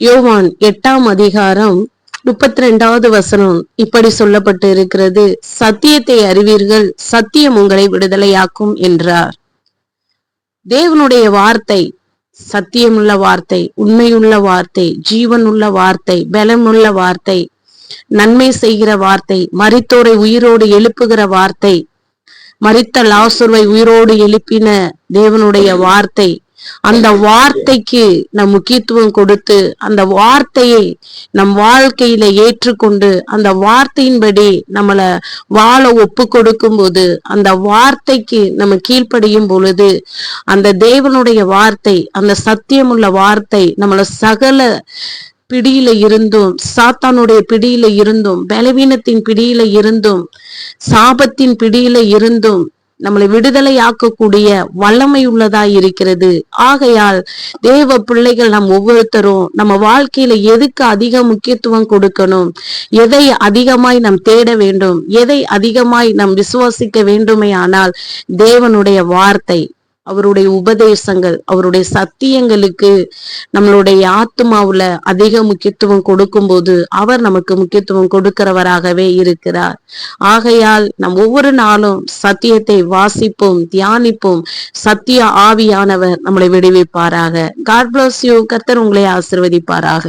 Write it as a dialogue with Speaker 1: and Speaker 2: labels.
Speaker 1: யோவான் எட்டாம் அதிகாரம் முப்பத்தி ரெண்டாவது வசனம் இப்படி சொல்லப்பட்டு இருக்கிறது சத்தியத்தை அறிவீர்கள் சத்தியம் உங்களை விடுதலையாக்கும் என்றார். தேவனுடைய வார்த்தை சத்தியமுள்ள வார்த்தை உண்மையுள்ள வார்த்தை ஜீவனுள்ள வார்த்தை பலமுள்ள வார்த்தை நன்மை செய்கிற வார்த்தை மறித்தோரை உயிரோடு எழுப்புகிற வார்த்தை மறித்த லாசுருவை உயிரோடு எழுப்பின தேவனுடைய வார்த்தை அந்த வார்த்தைக்கு நம் முக்கியத்துவம் கொடுத்து அந்த வார்த்தையை நம் வாழ்க்கையில ஏற்றுக்கொண்டு அந்த வார்த்தையின்படி நம்மள வாழ ஒப்பு கொடுக்கும் போது அந்த வார்த்தைக்கு நம்ம கீழ்ப்படியும் பொழுது அந்த தேவனுடைய வார்த்தை அந்த சத்தியமுள்ள வார்த்தை நம்மள சகல பிடியில இருந்தும் சாத்தானுடைய பிடியில இருந்தும் பலவீனத்தின் பிடியில இருந்தும் சாபத்தின் பிடியில இருந்தும் நம்மளை விடுதலையாக்கக்கூடிய வல்லமை உள்ளதா இருக்கிறது. ஆகையால் தேவ பிள்ளைகள் நம் ஒவ்வொருத்தரும் நம்ம வாழ்க்கையில எதுக்கு அதிக முக்கியத்துவம் கொடுக்கணும்? எதை அதிகமாய் நாம் தேட வேண்டும்? எதை அதிகமாய் நாம் விசுவாசிக்க வேண்டுமே ஆனால் தேவனுடைய வார்த்தை அவருடைய உபதேசங்கள் அவருடைய சத்தியங்களுக்கு நம்மளுடைய ஆத்மாவுல அதிக முக்கியத்துவம் கொடுக்கும்போது அவர் நமக்கு முக்கியத்துவம் கொடுக்கிறவராகவே இருக்கிறார். ஆகையால் நம் ஒவ்வொரு நாளும் சத்தியத்தை வாசிப்போம் தியானிப்போம். சத்திய ஆவியானவர் நம்மளை விடுவிப்பாராக. காட் பிளஸ் யூ கர்த்தர் உங்களை ஆசிர்வதிப்பாராக.